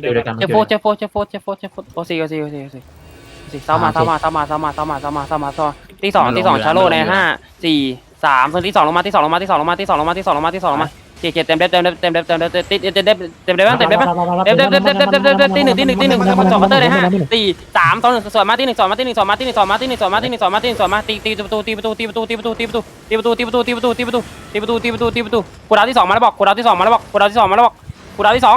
เดียวกันเจ้าโฟเจ้าโฟเจ้าโฟเจ้าโฟเจฟโฟโอซีโอซีโอซีโอซีสิเศามาสามาสามาสามาสามาสามาสามาเศาที่สองที่สองชาโลในห้าสี่สามส่วนที่สองลงมาที่สองลงมาที่สองลงมาที่สองลงมาที่สองลงมาที่สองลงมาเจ็ดเจ็ดเต็มเด็บเต็มเด็บเต็มเด็บเต็มเด็บเต็มเด็บเต็มเด็บเต็มเด็บเต็มเด็บเต็มเด็บเต็มเด็บเต็มเด็บเต็มเด็บตีหนึ่งตีหนึ่งตีหนึ่งสองเคาน์เต็มเในห้าสี่สามเองหเต็งสวนมเต็หนึ่งสวนมาต็หนึ่งสวนมเต็หนึ่งสวนมาต็หนึ่งสวนมเต็หนึ่งสวนมาต็หนึ่งสวนมเตีตีประตูตีประตูตีประตูตีประตูตีประตูตีประตูตีประตูตีประตูตีประตูตีประตูตีประตูตีประตูกูดาวที่สองมเแล้วบอกกูดาวที่สองมเแล้วบอกกูดาวที่สองมาแล้วบอกกูดาวที่สอง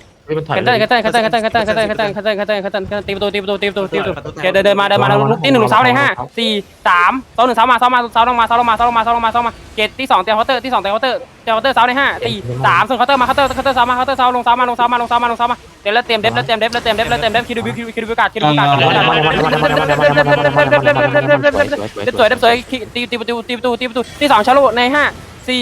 พี่มันถอยกันตันกันตันกันตันกันตันกันตันกันตันกันตันกันตันกันตันกันตันกันตีประตูตีประตูตีประตูตีประตูเดินเดินมาเดินมาลุกที่หนึ่งเสาในห้าสี่สามเสาหนึ่งเสามาเสามาเสาลงมาเสาลงมาเสาลงมาเสาลงมาเสามาเกตที่สองเตีเคาน์เตอร์ที่สองเตีเคาน์เตอร์เตีเคาน์เตอร์เสาในห้าสี่สามส่วเคาน์เตอร์มาเคาน์เตอร์เคาน์เตอร์เสามาเคาน์เตอร์เสาลงเสามาลงเสามาลงเสามาลงเสามาเดี๋ยวแล้วเตรียมเด็บแล้วเตรียมเด็บแล้วเตรียมเด็บแล้วเตรียมเด็บคิดดูคิดดูคิดดูกาดคิดดูกาดเด็บสวยเด็บสวยตีตีประตูตีประตูตีประตูที่สองชาโลในห้าสี่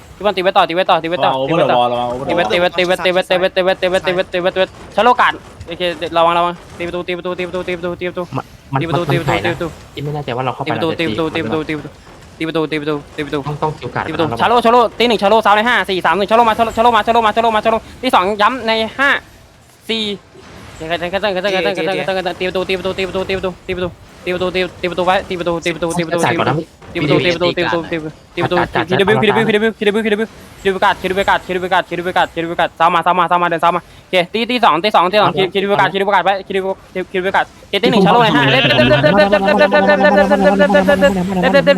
ีบอลตีไว้ต่อตีไว้ต่อตีไว้ต่อตีไว้ต่อเรเอาตีไว้ตีไว้ตีไว้ตีไว้ตีไว้ตีไว้ตีไว้ตีไว้ตีไว้ตีไว้ชะโลกาดโอเคระวังระวังตีประตูตีประตูตีประตูตีประตูตีประตูตีประตูตีประตูตีประตูไม่แน่ใจว่าเราเข้าไปตีประตูตีประตูตีประตูตีประตูตีประตูตีประตูตีประตูต้องต้องโอกาสตีประตูชาโลชาโลตีหนึ่งชาโลสามในห้าสี่สามหนึ่งชาโลมาชาลชมาชาโลมาชาโลมาชาโลตีสองย้ำในห้าสี่ตีประตูตีประตูตีประตูตีประตูตีประตูตีประตูตีประตูตีประตูตีประตูตีประตูตีประตูตีประตู ตีประตูตีประตูตีประตูตีประตูตีประตูคีดบิวคีดบิวคีดบิวคีดบิวคีดบิวคีดบิวกัดคีดบิวกัดคีดบิวกัดคีดบิวกัดคีดบิวกัดซ้ำมาซ้ำมาซ้ำมาเดินซ้ำมาโอเคตีตีสองตีสองตีสองคีดบิวกัดคีดบิวกัดไปคีดบิวคีดบิวกัดเกตีหนึ่งชั้นลงในห้า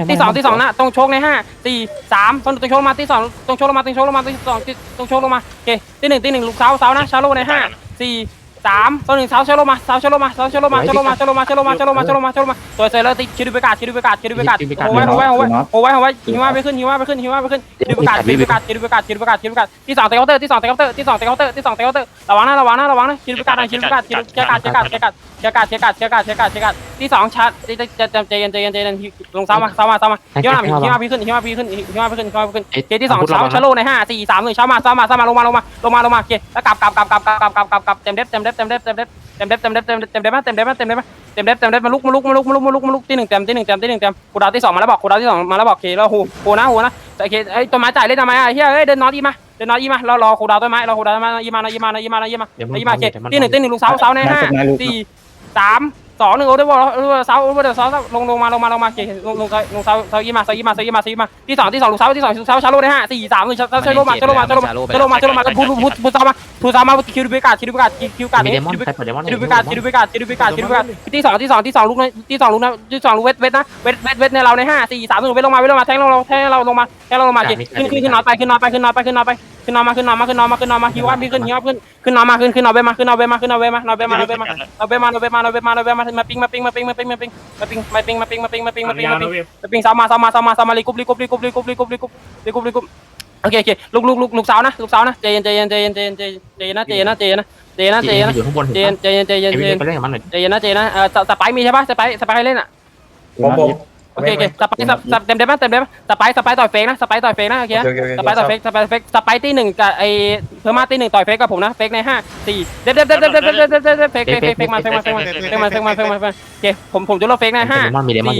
ตีสองตีสองนะตรงโชกในห้าตีสามตรงตรงโชกมาตีสองตรงโชกลงมาตรงโชกลงมาตีงสองตรงโชกลงมาโอเคตีหนึ่งตีหนึ่งลูกเสาเสานะชั้นลงในห้าสี่ สามโซนหนึ่งเสาเชลโลมาเสาเชลโลมาเสาเชลโลมาเชลโลมาเชลโลมาเชลโลมาเชลโลมาเชลโลมาเชลโลมาตัวเซเลติชิดูเบกาชิดูเบกาชิดูเบกาโอ้ยโอ้ยโอ้ยโอ้ยโอ้ยหิมะไปขึ้นหิมะไปขึ้นหิมะไปขึ้นชิดูเบกาชิดูเบกาชิดูเบกาชิดูเบกาชิดูเบกาที่สองเตะเคาน์เตอร์ที่สองเตะเคาน์เตอร์ที่สองเตะเคาน์เตอร์ที่สองเตะเคาน์เตอร์ระวังนะระวังนะระวังนะชิดูเบกาหอชิดูเบกาชิดูเชียร์กาดเชียร์กาดเชียร์กาดเชียร์กาดเชียร์กาดเชียร์กาดเชียร์กาดเชกาดที่สองชาร์จจะจะใจเย็นใจเย็นใจเย็นลงซ้ำมาซ้ำมาซ้ำมาหิมะหิมะพี่ขึ้นหิมะพี่ขึ้นหิมะพี่ขึ้นหิมะพี่ขึ้นเจที่สองเช้าชะโลในห้าสี่สามหนึ่งเช้ามาซ้มาซ้มาลงมาลงมาลงมาลงมาเจแล้วกลักลับกลับกลับกลับกลับกลับเต็มเด็ดเต็มเด็ดเต็มเดฟเต็มเดฟเต็มเดฟเต็มเดฟเต็มเดฟเต็มเดฟเต็มเดฟเต็มเดฟเต็มเดฟเต็มเดฟมาลุกมาลุกมาลุกมาลุกมาลุกมาลุกที่หนึ่งเต็มที่หนึ่งเต็มที่หนึ่งเต็มกูดาวที่สองมาแล้วบอกกูดาวที่สองมาแล้วบอกเคแล้วโหโหนะโหนะแต่เคไอต้นไม้จ่ายเล่นทำไมอะเฮียเอ้ยเดินนอตอีมาเดินนอตอีมารอรอกูดาวต้นไม้รอกูดาวต้นไม้อีมานะอีมานะอีมานะอีมานะอีมานะอีมาเคที่หนึ่งที่หนึ่งลูกเสาเสาในห้าสี่สาม สองหนึ่งโอ้ได้บอกแล้วเสาโอ้ได้เสาลงลงมาลงมาลงมาเก่งลงลงลงเสาเสายี่มาเสายี่มาเสายี่มาเสายี่มาที่สองที่สองลงเสาที่สองเสาชาโลได้ห้าสี่สามหนึ่งเสาชาโลมาชาโลมาชาโลมาชาโลมาชาโลมาพูดพูดพูดเสามาพูดเสามาคิวดูเบกาคิวดูเบกาคิวกาคิวดูเบกาคิวดูเบกาคิวดูเบกาคิวดูเบกาที่สองที่สองที่สองลูกนะที่สองลูกนะที่สองลูกเวทเวทนะเวทเวทเวทในเราในห้าสี่สามหนึ่งเวทลงมาเวทลงมาแทงเราแทงเราลงมาแทงเราลงมาเก่งขึ้นขึ้นนอนไปขึ้นนอนไปขึ้นนอนไปขึ้นนอนไปขึ้นนอนมาขึ้นนอนมาขึ้นนอนมาขึ้นนอนมาฮิวอัพขึ้นฮิวอัพขึ้นขึ้นนอนมาขึ้นขึ้นนอนไปมาขึ้นนอนไปมาขึ้นนอนไปมาขึ้นนอนไปมาขึ้นนอนไปมาขึ้นนอนไปมาขึ้นนอนไปมามามาปิงมาปิงมาปิงมาปิงมาปิงมาปิงมาปิงมาปิงมาปิงมาปิงมาปิงมาปิงมาปิงสาวมาสาวมาสาวมาสาวมาลีกุบลีกุบลีกุบลีกุบลีกุบลีกุบลีกุบลีกุบโอเคโอเคลูกลูกลูกลูกสาวนะลูกสาวนะเจนเจนเจนเจนเจนเจนนะเจนนะเจนนะเจนนะเจนนะเจนเจนเจนเจนเจนนะเจนนะเออสไปมีใช่ปะสไปสไปใครเล่นอะผมผม โอเคโอเคสไปซ์สไปซ์เต็มเต็มด้ปะเต็มได้ปะสไปซ์สไปซ์ต่อยเฟกนะสไปซ์ต่อยเฟกนะโอเคสไปซ์ต่อยเฟกสไปซ์ยเฟกสไปซ์ตีหนึ่งกับไอเพอร์มาตีหนึ่งต่อยเฟกกับผมนะเฟกในห้าสี่เด็ดเด็ดเด็ดเด็ดเด็ดเด็ดเด็ดเด็ดเฟกเฟกเฟกเฟกมัเฟกมาเฟกมาเฟกมาเฟกมาเฟกมาเฟกมัโอเคผมผมจะลบเฟกในห้าสี่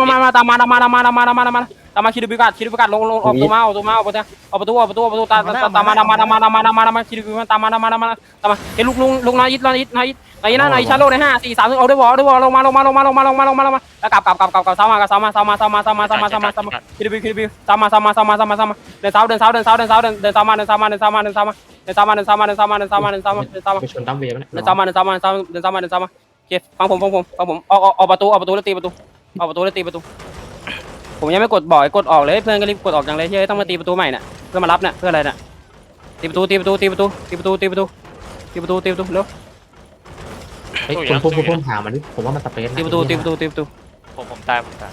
มามามาตามมาตามมาตามมาตามมาตามมาตามมาตามมาคิดดูพิกัดคิดดูพิกัดลงลงออกตัวมาออกตัวมาออกประตูออกประตูออกประตูออกประตูตามตามมาตามมาตามมาตามมาตามมาตามมาคิดดูพิกัดตามมาตามมาตามมาตามมาเฮ้ยลุกลุงลุงนายยิดนายยิดนายยิดนายยิดนายชาโลในห้าสี่สามหนึ่งเอาด้วยบอลด้วยบอลลงมาลงมาลงมาลงมาลงมาลงมาลงมาแล้วกลับกลับกลับกลับกลับซ้ำมากลับซ้ำมาซ้ำมาซ้ำมาซ้ำมาซ้ำมาซ้ำมาซ้ำมาคิดดูพิคิดดูพิซ้ำมาซ้ำมาซ้ำมาซ้ำมาซ้ำมาเดินเสาเดินเสาเดินเสาเดินเสาเดินเดินสาำมาเดินซ้ำมาเดินซ้ำมาเดินซ้ำมาเดินซ้ำมาเดินซ้ำมาเดินซ้ำมาเดินซ้ำมาเดินซ้ำมาเดินซ้ำมาเดินซ้มาเดินซ้ำมาเดินซ้ำมาเดินซ้ำมาเดินซ้ำมาเดินซ้มาเดิมาโอเคฟังผมฟังผมฟังผมออกออกประตูออกประตูแล้วตีประตู ออกประตูเลยตีประตู ผมยังไม่กดบ่อยกดออกเลยเพื่อนก็รีบกดออกอย่างเลยเฮ้ยต้องมาตีประตูใหม่น่ะเพื่อมารับน่ะเพื่ออะไรน่ะตีประตูตีประตูตีประตูตีประตูตีประตูตีประตูตีประตูเร็วเฮ้ยคุณพุ่มพุ่มหามันผมว่ามันสเปซนตีประตูตีประตูตีประตูผมผมตายผมตาย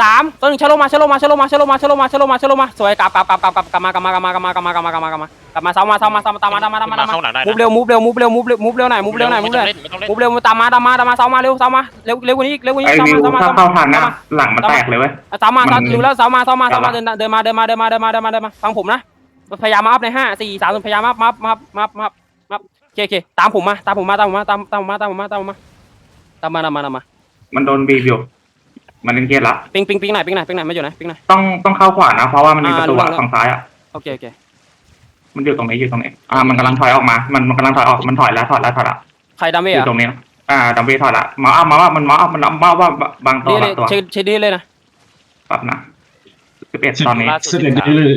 สามตัวหนึ่งชะโลมาชะโลมาชะโลมาชะโลมาชะโลมาชะลมาชะลมาสวยกลับกลับกลับกลับกลับกลับมากลับมากลับมากลับมากลับมากลับมากลับมากลับมากลับมาเซามาเซามาเซามาตามมาตามมาตามมาตามมาเข้าหลังได้มูฟเร็วมูฟเร็วมูฟเร็วมูฟเร็วมูฟเร็วหน่อยมูฟเร็วหน่อยมูฟเร็วหน่อยม่ต้องเล่นมูฟเร็วตามมาตามมาตามมาเซามาเร็วเซามาเร็วเร็วกว่านี้อีกเร็วกว่านี้ไอ้วิเซามาถ้าเซามาเข้าผ่านหน้าหลังมันแตกเลยเว้ยเซามาเซาอยู่แล้วเซามาเซามาเซามาเดินเดินมาเดินมาเดินมาเดินมาเดินมาเดินมาฟังผมนะพยายามมาอัพในห้าสี่สามพยายามมามามามามามาโอเคโอเคตามผมมาตามผมมาตามผมมาตามามมาตามผมมาตามผมมาตามมาตามมาตามมามันโดนบีบอยู่ มันเล่นเกียร์ละ ปิงปิงปิงไหนปิงไหนปิงไหนไม่อยู่นะปิงไหนต้องต้องเข้าขวานะ เพราะว่ามันมีประตูอะอ่าวัง ฝั่งซ้ายอะ โอเคโอเคมันอยู่ตรงนี้อยู่ตรงนี้อ่ามันกำลังถอยออกมา มันมันกำลังถอยออก มันถอยแล้วถอยแล้วถอยแล้วใครดามเบ้อยู่ตรงนี้อ่าดัมเบลถอยละเมาอ้พเมาส์อัพมันเมาอ้พมันอ้าส์อับางตัวเลบางตัวเช็ดดีเลยนะ ปรับนะสิบเอ็ดตอนนี้สิบเอ็ดดีเลย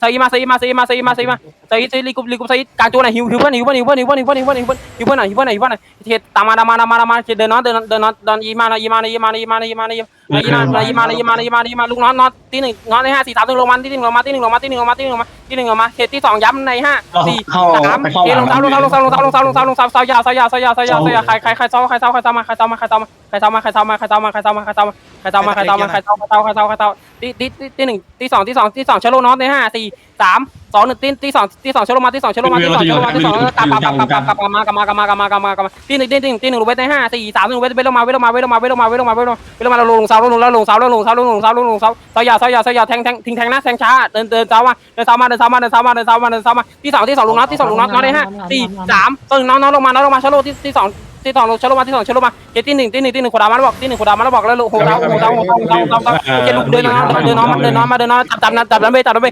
ซาอีมาซาอีมาซาอีมาซาอีมาซาอีมา ตีตีลิกุลิกุตีกลางจูไหนหิวหิวเพื่อนหิวเพื่อนหิวเพื่อนหิวเพื่อนหิวเพื่อนหิวเพื่อนหิวเพื่อนหิวเพื่อนหิวเพื่อนหิวเพื่อนเทียตามมาตามมาตามมาตามมาเดินนอนเดินนอนเดินนอนเดินยีมายีมายีมายีมายีมายีมายีมายีมายีมายีมายีมาลูกนอนนอนที่หนึ่งนอนในห้าสี่สามหนึ่งลงมาที่หนึ่งลงมาที่หนึ่งลงมาที่หนึ่งลงมาที่หนึ่งลงมาที่หนึ่งลงมาเขตที่สองย้ำในห้าสี่สามเขตลงเท้าลงเท้าลงเท้าลงเท้าลงเท้าลงเท้าลงเท้าเท้ายาวเท้ายาวเท้ายาวเท้ายาวเท้ายาวใครใครใครเท้าใครเท้าใครเท้ามาใครเท้ามาใครเท้ามาใครเท้ามาใครเท้ามาใครเท้ามาใครเท้ามาใครเท้ามาใครเท้ามาใครเท้ามาใครเท้าใครเท้าใครเท้าใครเท้าตีตีตีหนึ่งตีสองตีสองตีสองชะโลนอนในห้าสี่สามสองหนึ่งตีตีสองตีสองชะโลมาตีสองชะโลมาตีสองชะโลมาตีสองกลับกลับกลับกลับกลับกลับมากลับมากลับมากลับมากลับมากลับมาตีหนึ่งตีหนึ่งตีหนึ่งรูเวทในห้าสี่สามหนึ่งเวทเวทลงมาเวทลงมาเวทลงมาเวทลงมาเวทลงมาเวทลงมาเวทลงมาเราลงเสาลงแล้วลงเสาแล้วลงเสาลงลงเสาลงลงเสาเสายาวเสายาวเสายาวแทงแทงทิ้งแทงนะแทงช้าเดินเดินเสามาเดินเสามาเดินเสามาเดินเสามาเดินเสามาเดินเสามาที่สองที่สองลงน็อตที่สองลงน็อตน็อตในห้าสี่สามตึงน็อตน็อตลงมาน็อตลงมาชะโลที่ที่สองที่สองลงชะโลมาที่สองชะโลมาเกตที่หนึ่งที่หนึ่งที่หนึ่งขวดามาแล้วบอกที่หนึ่งขวดามาแล้วบอกแล้วโหดาโหดาโหดาโหดาโหดาเกลุกเดินน้องเดินน้องเดินน้องมาเดินน้องจับจับจับดันเบจับดันเบ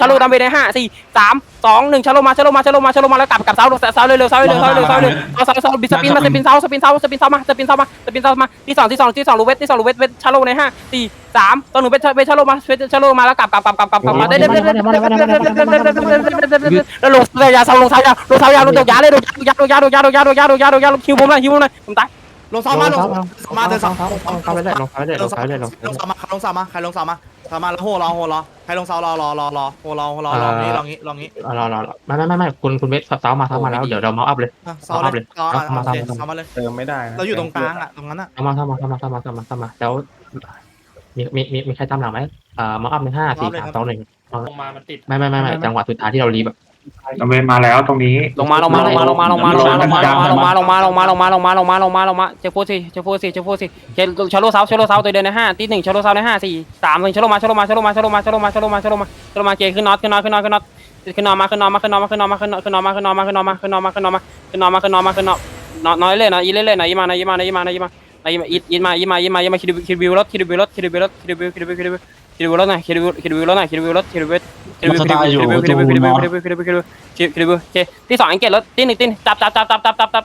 ชะโลดันเบในห้าสี่สามสองหนึ่งชะโลมาชะโลมาชะโลมาชะโลมาแล้วกลับกลับเสาเสาเร็วเร็วเสาเร็วเสาเร็วเสาเร็วเสาเสาบิสปินมาสปินเสาสปินเสาสปินเสามาสปินเสามาสปินเสามาที่สองที่สองที่สองลูเวทที่สองลูเวทเวทชะโลในห้าสี่สามตัวหนึ่งเวทเวทชะโลมาเวทชะโลมาแล้วกลับกลับกลับกลับกลับกลับมาได้ได้ได้ได้แล้วลงเสายาเสาลงเสายาลงเสายาลงตกยาเลยลงยาลงยาลงยาลงยาลงยาลงยาลงยาลงคิวผมเลยคิวผมเลยผมตาย ลงซ้อมมาลงมาเดินซ้อมเข้าไปเลยลงเข้าไปเลยลงเข้าไปเลยลงลงซ้อมมาใครลงซ้อมมาใครลงซ้อมมาซ้อมมาแล้วโหรอโหรอใครลงซ้อมรอรอรอรอโหรอโหรอรองี้รองี้รองี้รอรอไม่ไม่ไม่ไม่คุณคุณเวทเท้ามาเท้ามาแล้วเดี๋ยวเราเมาอัพเลยซ้อมเลยซ้อมมาซ้อมมาเลยเติมไม่ได้นะเราอยู่ตรงกลางอะตรงนั้นอะเท้ามาเท้ามาเท้ามาเท้ามาเท้ามาเท้ามาแล้วมีมีมีมีใครตามหลังไหมอ่าเมาอัพในห้าสี่สามสองหนึ่งลงมามันติดไม่ไม่ไม่ไม่จังหวะสุดท้ายที่เรารีบ ตำเวนมาแล้วตรงนี้ลงมาลงมาลงมาลงมาลงมาลงมาลงมาลงมาลงมาลงมาลงมาลงมาลงมาลงมาลงมาเจฟูสิเจฟูสิเจฟูสิเจชาโลเซาชาโลเซาตัวเดินในห้าตีหนึ่งชาโลเซาในห้าสี่สามหนึ่งชาโลมาชาโลมาชาโลมาชาโลมาชาโลมาชาโลมาชาโลมาชาโลมาเกขึ้นน็อตขึ้นน็อตขึ้นน็อตขึ้นน็อตขึ้นนอตมาขึ้นนอตมาขึ้นนอตมาขึ้นนอตมาขึ้นนอตขึ้นนอตมาขึ้นนอตมาขึ้นนอตมาขึ้นนอตมาขึ้นนอตมาขึ้นนอตมาขึ้นนอตมาขึ้นนอนน้อยเลยนะอีเล่เลยนะอีมานะอีมานะอีมานะอีมานะอีมาอีมาอีมาอีมาอีมาคิดคิดวิวรถคิดวิวรถคิดวิวรถคิดวิวคิดวิวคิดวิว คิดวิวรถหน่อยคิดวิวคิดวิวรถหน่อยคิดวิวรถคิดวิวคิดวิวคิดวิวคิดวิวคิดวิวคิดวิวคิดวิวคิดวิวคิดวิวคิดวิวคิดวิวเจที่สองอังเกตรถที่หนึ่งที่จับจับจับจับจับจับ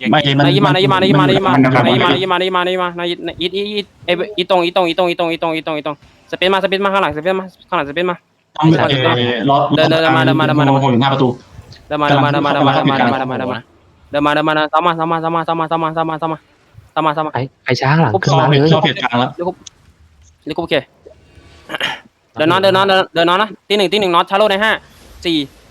อย่างไม่มันนายยิมา นายยิมา นายยิมา นายยิมา นายยิมา นายยิมา นายยิมา นายยิมานายอีอีอีไออีตรงอีตรงอีตรงอีตรงอีตรงอีตรงอีตรงสเปนมาสเปนมาข้ายงหลังสเปนมาข้ายงหลังสเปนมา ต้องเออราเดินเดินเดินมาเดินมาเดินมายมอยู่หน้าประตูเดินมาเดินมาเดินมาเดินมาเดินมาเดินมาเดินมาเดินมาเดินมาเดินมาเดินมาซ้ำมาซ้ำมาซ้ำมาซ้ำมาซ้ำมาซ้ำมาซ้ำมาซ้ำมา ไอ้ไอ้ยมางหลังปุ๊บ ขึ้นมาเลย ชอบเปลี่ยมนกลางแล้วลิโกโอเคเดินนอาเดินนอนเดินนอนนะตีหนึ่ยมัหนึ่งนอนชาโลในห้าสี่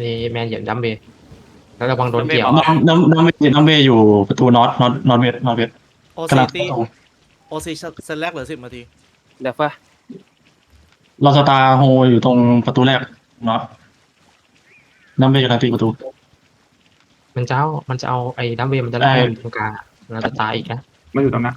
นี่แมนเหยียบดัมเบลแล้วระวังโดนเกี่ยวน้องน้องน้องเบย์น้อเวย์อยู่ประตูน็อตน็อตน็อตเวทน็อตเวทโอซีตีโอซีเซนแรกเหลือสิบนาทีเดี๋ยวปะรอสตาโฮอยู่ตรงประตูแรกเนาะตน้อเบย์กำตีประตู มันจะเอามันจะเอาไอ้ดัมเบลมันจะไล่ได้ อยู่ตรงกลางอะจะตายอีกนะมัอยู่ตรงนั้น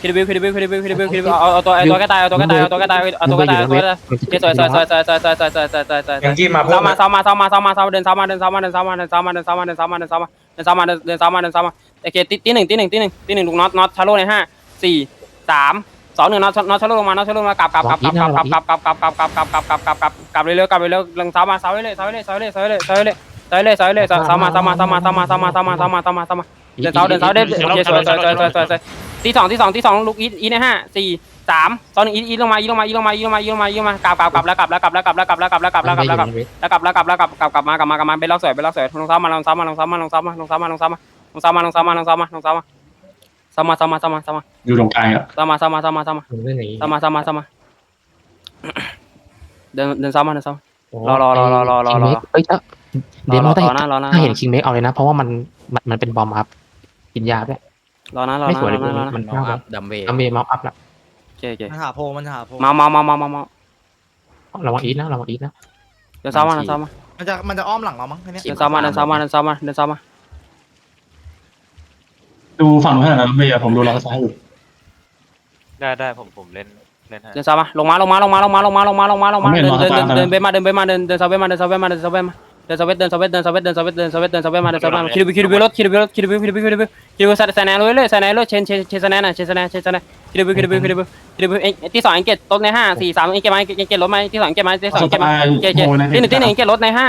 คิดวิวคิดวิวคิดวิวคิดวิวคิดวิวเอาอาตัวเอาตัวแกตายเอาตัวแกตายเอาตัวแกตายเอาตัวแกตายเอากยเฮ้ยสวยสวยสวยสวยสวยสวยสวยสวยสวยสวยสวยยังกี้มาเพิ่มมาซ้อมมาซ้อมมาซ้อมมาซ้อมเดินซามาเดินซามาเดินซามาเดินซามาเดินซามาเดินซามาเดินซามาเดินซามาเดินซามาเดินซามาโอเคตีหนึ่งตีหนึ่งตีหนึ่งตีหนึ่งลูกน็อตน็อตชาร์โลในห้าสี่สามสองหนึ่งน็อตน็อตชาร์โลลงมาน็อตชาร์โลลงมากลับกลับกลับกลับกลับกลับกลับกลับกลับกลับกลับกลับกลับกลับกลับเร็วกลับเร็วลงซ้อมมาซ้อมเรื่อยซ้อมเรื่อยซ้อมเรื่อยซ้อมเรื่อยซ้อมเรื่อยซ้อมเรื่อยซ้อมเรื่อยซ้อมมาซ้มมาซ้มมาซ้มมาซ้มมาซ้มมาซ้มมาซ้มมาซ้มา เดินเสาเดินเสาเด้โอเคสวยสวยสวยสวยสวยสวยตีสองทีสองทีสองลูกอีอีในห้าสี่สามตอนหนึ่งอีอีลงมาอีลงมาอีลงมาอีลงมาอีลงมาอีลงมากลับกลับกลับแล้วกลับแล้วกลับแล้วกลับแล้วกลับแล้วกลับแล้วกลับแล้วกลับแล้วกลับแล้วกลับแล้วกลับแล้วกลับกลับกลับมากลับมากลับมาเป็นล็อกสวยเป็นล็อกสวยลงซ้ำมาลงซ้ำมาลงซ้ำมาลงซ้ำมาลงซ้ำมาลงซ้ำมาลงซ้ำมาลงซ้ำมาลงซ้ำมาลงซ้ำมาซ้ำมาซ้ำมาซ้ำมาซ้ำมาอยู่ตรงกลางอะซ้ำมาซ้ำมาซ้ำมาซ้ำมาซ้ำมาซ้ำมาซ้ำมาเดินเดินซ้ำมาเดินซ้ำรอรอรอรอรอรอรอเฮ้ยเดนมอต้เห็นคิงเมกเอาเลยนะ เพราะว่ามันมันเป็นบอมครับ กินยาไป รอนะรอไม่สวยเลยรอนมันมออัพดัมเบลเอาเมย์มาอัพละโอเคโอเคมันหาโพมันหาโพมามามามามามาระวังอีทนะระวังอีทนะเดินซ้ำมาเดินซ้ำมามันจะมันจะอ้อมหลังเรามั้งไอ้เนี่ยเดินซ้ำมาเดินซ้ำมาเดินซ้ำมาเดินซ้ำมาดูฝั่งนู้นให้หน่อยนะเบีผมดูแลซ้ายอยู่ได้ได้ผมผมเล่นเดินซ้ำมาลงมาลงมาลงมาลงมาลงมาลงมาลงมาลงมาเดินเดินเดินเดินเบมาเดินเบมาเดินเดินซ้ำเบนมาเดินซ้ำเบนมาเดินซ้ำเบมาเมา เดินสวิตเดินสวิตเดินสวิตเดินสวิตเดินสวิตเดินสวิตมาเดินสวิตมาคิดดูคิดดูรถคิดดูรถคิดบิคิดบิคิดบิคิดดูใส่แนวเลยเลยใส่แนวเลยเชนเชนเชนใส่แนวน่ะเชนใส่นวเชนใส่นวคิดบิคิดบิคิดบิคิดบิเอ็งที่สองเอ็งเกตรถในห้าสี่สามเอ็งเกตมาเอ็งเกตรถมาที่สองเอ็กตมาที่สองเอ็กตมาเกเกที่หนึ่งที่หนึ่งเอ็กตรถในห้า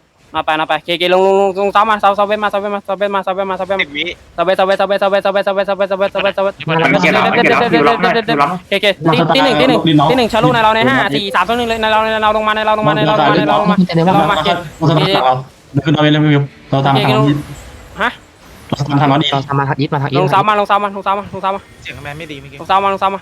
มาไปมะไปเคเคลงลงลงลงซ้อมมาซ้อมซ้บมเว้นมาซ้บมเว้นมาซ้อมเว้นมาซ้อมเว้นมาซ้อมเว้นซาสิบวิซ้อมเว้นซ้อมเว้นซ้อมเว้นซ้อมเว้นซ้อมเว้นซ้อมเว้นซ้อมเว้นซ้อมเว้นซ้อมเว้นซ้อมเว้นมันไม่เกี่ยวหรอกไม่เกี่ยวหรอกดูล็อกได้ดูล็อกเบเคตีหนึ่งตีหนึ่งตีหนึ่งชาลูในเราในห้าสี่สามสองหนึ่งในเราในเราลงมาใบเราลงมาใบเราลงมาใบเราลงมาใบเราลงมาเบเคขึ้นเอาไปเลยมิวเราตามซางฮะเราตามซาบนี้เราตามซางเบ็มาทาเนี้ลงซ้อมมาลงซ้บเมาลงซ้อมมาลงซ้บมมาเสียงแม่ไม่ดีเมื่อกี้ลงซ้อมมาลงซ้บเมา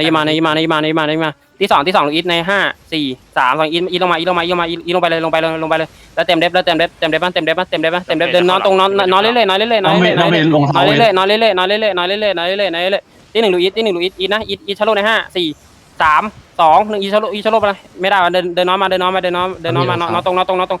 นายมา นายมา นายมา นายมา นายมา ที่สองที่สองลงอีทในห้าสี่สามสองอีทอีลงมา อีลงมา อีลงมา อีลงไปเลย ลงไปเลย ลงไปเลย แล้วเต็มเด็บแล้วเต็มเด็บเต็มเด็บบ้างเต็มเด็บบ้างเต็มเด็บบ้างเต็มเด็บเดินนอนตรงนอนนอนเรื่อยๆนอนเรื่อยๆนอนเรื่อยๆนอนเรื่อยๆนอนเรื่อยๆนอนเรื่อยๆนอนเรื่อยๆนอนเรื่อยๆนอนเรื่อยๆเรื่ที่หนึ่งลูอีทที่หนึ่งลูอีทอีทนะอีทอีทชะโลในห้าสี่สามสองหนึ่งอีชะโลอีชะโลไปเลยไม่ได้เดินเดินนอนมา เดินนอนมา เดินนอนเดินนอนมานอนตรงนอนตรงนอนตรง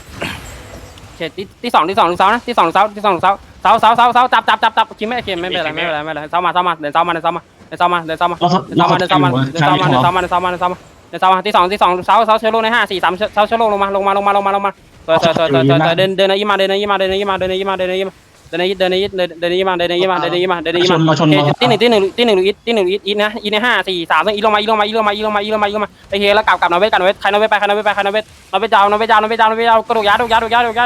คที่ที่สองที่สองที่สองนะที่สองที่สองที่สองที่สองเสาเสาเสาเสาจับจับจับจับคิมไม่เข็มไม่เป็นไรไม่เป็นไรไม่เป็นไรเสามาเสามาเดินเสามาเดินเสามาเดินเสามาเดินเสามาเดินเสามาเดินเสามาเดินเสามาเดินเสามาเดินเสามาเดินเสามาเดินเสามาที่สองที่สองเสาเสาเชื้อโรในห้าสี่สามเสาเชื้อลงมาลงมาลงมาลงมาลงมาเดินเดินเดินยี่มาเดินในยี่มาเดินในยี่มาเดินในยี่มาเดินในยี่มาเดินยี่เดินยี่เดินในยี่มาเดินในยี่มาเดินในยี่มาเดินในยี่มาที่หนึ่งที่หนึ่งที่หนึ่งอีที่หนึ่งอีอีนะอีในห้าสี่สามอีลงมาอีลงมาอีลงมาอีลงมาอีลงมาอีลงมาไปเฮแล้วกลับกลับนอเวทกลับนอเวทใครนอเวทไปใครนอเวทไปใครนอเวทนอเวทยานอเวทยานอเวทยาวนอเวทยาวกระโดดยาดกยาดกยาดกยา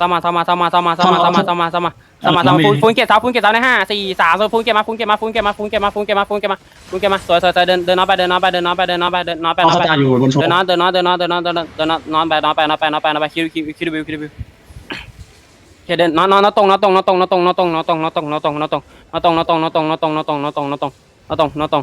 สำมาทำมาทำมาทำมาทำมาทำมาทำมาทำมาทำมาทำมาฟุ้งเก็บเสาฟุ้งเก็บเสาในห้าสี่สามฟุ้งเก็บมาฟุ้งเก็บมาฟุ้งเก็บมาฟุ้งเก็บมาฟุ้งเก็บมาฟุ้งเก็บมาฟุ้งเก็บมาสวยสวยสวยเดินเดินน้องไปเดินน้องไปเดินน้องไปเดินน้องไปเดินน้องไปเดินน้องไปเดินน้องเดินน้องเดินน้องเดินน้องเดินน้องเดินน้อไปน้อนไปน้องไปน้อไปน้อไปคิวคิวคิวบิวคิวบิวเดินน้องน้องน้องตรงน้องตรงน้องตรงน้องตรงน้องตรงน้องตรงน้องตรงน้องตรงน้องตรงน้องตรงน้องตรงน้องตรงน้องตรงน้องตรงน้องตรงน้องตรงน้องตรงน้อตรง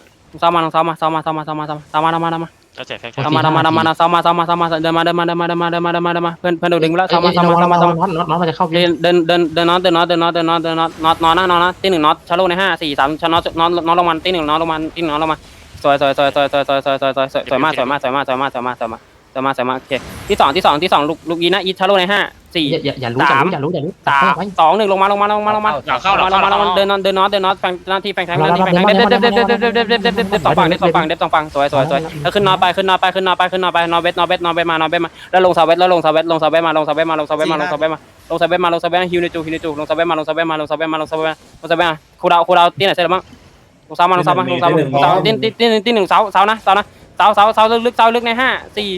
มาเดินมาเดินมาเดินมาเดินมาเดินมาเดินมาเดินมาเดินมาเพื่อนเพื่อนโดนดึงแล้วเท้ามาเท้ามาเท้ามาเท้ามาน็อตน็อตมันจะเข้าเดินเดินเดินเดินน็อตเดินน็อตเดินน็อตเดินน็อตเดินน็อตน็อตน็อตนะน็อตนะตีหนึ่งน็อตชาร์โลในห้าสี่สามชาร์น็อตน็อตน็อตลงมาตีหนึ่งน็อตลงมาตีหนึ่งน็อตลงมาสวยสวยสวยสวยสวยสวยสวยสวยสวยสวยสวยมากสวยมากสวยมากสวยมากสวยมากสวยมากสวยมากสวยมากโอเคที่สองที่สองที่สองลูกลูกอีนะอีชาร์โลในห้า สี่อย่าอย่าอย่ารู้อย่ารู้อย่ารู้อย่ารู้สามสองหนึ่งลงมาลงมาลงมาลงมาหลังเข้าหลลังงมาลเข้างหลังมาลงมาเข้าเดินน็อตเดินน็อตเดินน็อตแฟงหน้าที่แฟงแทงหน้าที่แฟงแทงเด็บเด็บเด็บเด็บเด็บเด็บเด็บเด็บเด็บเด็บเด็บเด็บเด็บสองฝั่งเด็บสองฝั่งเด็บสองฝั่งสวยสวยสวยแล้วขึ้นน็อตไปขึ้นน็อตไปขึ้นน็อตไปขึ้นน็อตไปนอเวทนอเวทนอเวทนอเวทมานอเวทมาแล้วลงเสาเวทแล้วลงเสาเวทลงเสาเวทมาลงเสาเวทมาลงเสาเวทมาลงเสาเวทมาลงเสาเวทมาลงเสาเวทมาฮิวในจูฮิวในจูลงเสาเวทมาลงเสาเวทมาลงเสาเวทมาลงเสาเวทมาลงเสาเวทมาคูดาวคูดาวที่ไหนเสร็จแล้วมั้งลงเสามาลงเสามาลงเสาเสาตีตีตีตีหนึ่งเสาเสานะเสานะเสาเสาเสาลึกเสาลึกในห้าสี่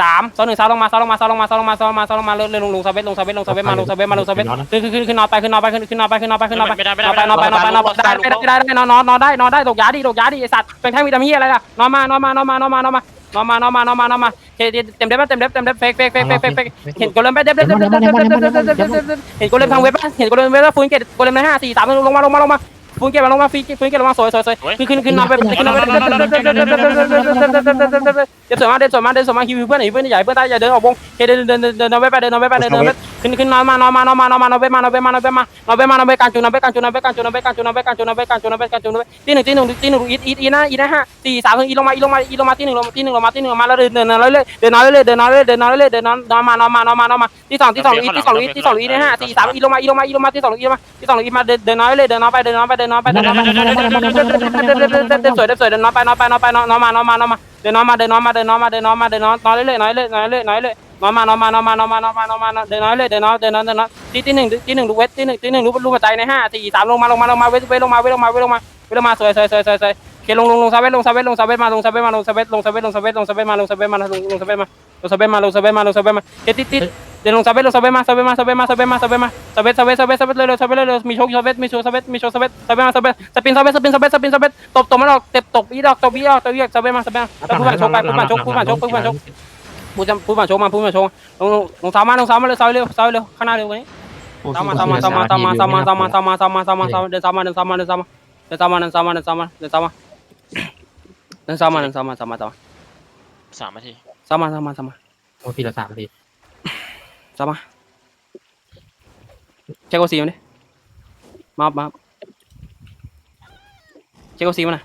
สามเสาหนึ่งเสาลงมาเสาลงมาเสาลงมาเสาลงมาเสาลงมาเสาลงมาเลยลงลงเสาเวทลงเสาเวทลงเสาเวทมาลงเสาเวทมาลงเสาเวทขึ้นขึ้นขึ้นขึ้นนอนไปขึ้นนอนไปขึ้นขึ้นนอนไปขึ้นนอนไปขึ้นนอนไปไม่ได้ไม่นได้อนไปนอนไปนอนไปนอนไปได้ได้ได้ได้นอนนอนนอนได้นอนได้ตกยาดิตกยาดิไอสัตว์เป็นแท่งวิตามินอะไรล่ะนอนมานอนมานอนมานอนมานอนมานอนมานอนมานอนมานอนมาเต็มเด็บเต็มเด็บเต็มเด็บเฟกเฟกเฟกเฟกเฟกเฟกเห็นโกเลมไปเด็บเด็บเด็บเด็บเด็บเด็บเด็บเด็บเด็บเด็บเห็นโกเลมทางเว็บเห็นโกเลมเว็บแล้วฟื้นเกตโกเลมในห้าสี่สามลงมาลงมาลงมา ฟื้นเกตมาลงมาฟื้นฟื้นเกตลงมาสวยสวยสวยขึ้นขึ้นขึ้นนอนไปขึ้นนอนไปเด็บสวยมากเด็บสวยมากเด็บสวยมากฮิวเพื่อนหนีเพื่อนใหญ่เพื่อนตายอย่าเดินออกวงเดินเดินเดินเดินนอนไปเดินนอนไปเดินนอนไปขึ้นขึ้นนอนมานอนมานอนมานอนมานอนไปมานอนไปมานอนไปมานอนไปมานอนไปการจูนอนไปการจูนอนไปการจูนอนไปการจูนอนไปการจูนอนไปการจูนอนไปการจูนอนไปตีหนึ่งตีหนึ่งตีหนึ่งอีอีอีนะอีนะฮะสี่สามหนึ่งอีลงมาอีลงมาอีลงมาตีหนึ่งลงมาตีหนึ่งลงมาตีหนึ่งลงมาแล้วเดินเดินเรื่อยเดินนอนเรื่อยเดินนอนเรื่อยเดินนอนเรื่อยเดินนอนนอนมานอนมานอนมานอนมาที่สองที่สองอีที่สองอีที่สองอีนะฮะสี่สามอีลงมาอีลงมาอีลงมาที่สองอีมาที่สองอีมาเดินเดินนอนเรื่อยเดินนอนไปเดินนอนไปเดินนอนไปเดินนอนไปเดินนอนสวยเดินสวยเดินนอนไปนอนไปนอนไปนอนนอนมานอนมานอนมาเดินนอนมาเดินนอนมาเดินนอนมาเดินนอนมาเดินนอนนอนเรื่อยนอนเรื่อยนอนเรื่อยนอนเรื่อยนอนมานอนมานอนมานอนมานอนมานอนมาเดินน้อนเรื่อยเดินน้อนเดินน้อนเดินน้อนทีที่หนึ่งทีหนึ่งลูเวททีหนึ่งทีหนึ่งลูกลูกหัวใจในห้าสี่สามลงมาลงมาลงมาเวทเวทลงมาเวทลงมาเวทลงมาเวทลงมาสวยสวยสวยสวยสวย คลงลงลงซาเวทลงซาเวทลงซาเวทมาลงซาเวทมาลงซาเวทลงซาเวทลงซาเวทลงซาเวทมาลงซาเวทมาลงซาเวทมาลงซาเวทมาลงซาเวทมาลงซาเวทมาลงซาเวทมาเคติดติดเดินลงซาเวสลงซาเวสมาซาเวสมาซาเวสมาซาเวสมาซาเวสมาซาเวสซาเวสซาเวสซาเวสเร็วๆซาเวสเร็วๆมีโชคซาเวสมีโชคซาเวสมีโชคซาเวสซาเวสมาซาเวสสปินซาเวสสปินซาเวสสปินซาเวสตบตบมันออกเต็บตบอีดอกตบอีดอกตบอีดอกซาเวสมาซาเวสมาแล้วผู้ผ่านโชคไปผู้ผ่านโชคผู้ผ่านโชคผู้ผ่านโชคผู้จะผู้ผ่านโชคมาผู้ผ่านโชคลงลงสามมาลงสามมาเลยสาวเร็วสาวเร็วข้างหน้าเร็วกว่านี้สามมาสามมาสามมาสามมาสามมาสามมาสามมาสามมาสามมาสามมาเดินสามมาเดินสามมาเดินสามมาเดินสามมาเดินสามมาเดินสามมาเดินสามมา เดินสามมาเดินสามมาสามมาสามมาสามนาทีสามมาสามมาสามมาโอ้ทีละสามทีสามมาเช็คโอซีมาดิมามาเช็คโอซีมาหน่อย